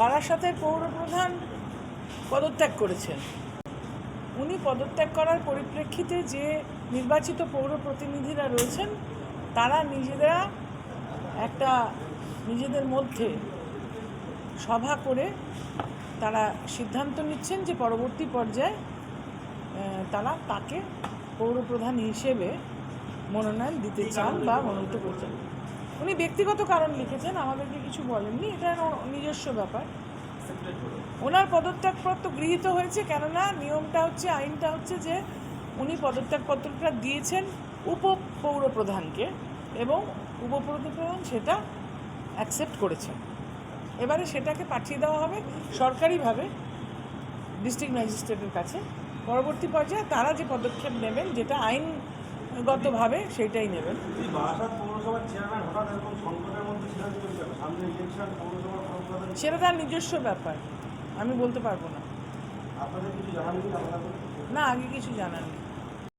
বারাসাতের পৌরপ্রধান পদত্যাগ করেছেন। উনি পদত্যাগ করার পরিপ্রেক্ষিতে যে নির্বাচিত পৌর প্রতিনিধিরা রয়েছেন, তারা নিজেরা একটা নিজেদের মধ্যে সভা করে তারা সিদ্ধান্ত নিচ্ছেন যে পরবর্তী পর্যায়ে তারা তাকে পৌরপ্রধান হিসেবে মনোনয়ন দিতে চান বা মনোনীত করছেন উনি ব্যক্তিগত কারণ লিখেছেন, আমাদেরকে কিছু বলেননি, এটা নিজস্ব ব্যাপার। ওনার পদত্যাগপত্র গৃহীত হয়েছে, কেননা নিয়মটা হচ্ছে, আইনটা হচ্ছে যে উনি পদত্যাগপত্রটা দিয়েছেন উপ পৌরপ্রধানকে এবং উপপৌরপ্রধান সেটা অ্যাকসেপ্ট করেছেন। এবারে সেটাকে পাঠিয়ে দেওয়া হবে সরকারিভাবে ডিস্ট্রিক্ট ম্যাজিস্ট্রেটের কাছে। পরবর্তী পর্যায়ে তারা যে পদক্ষেপ নেবেন, যেটা আইনগতভাবে সেটাই নেবেন। সেটা তার নিজস্ব ব্যাপার। আমি বলতে পারব না। আপনাদের কিছু জানান কি আপনাদের? না আগে কিছু জানার নেই।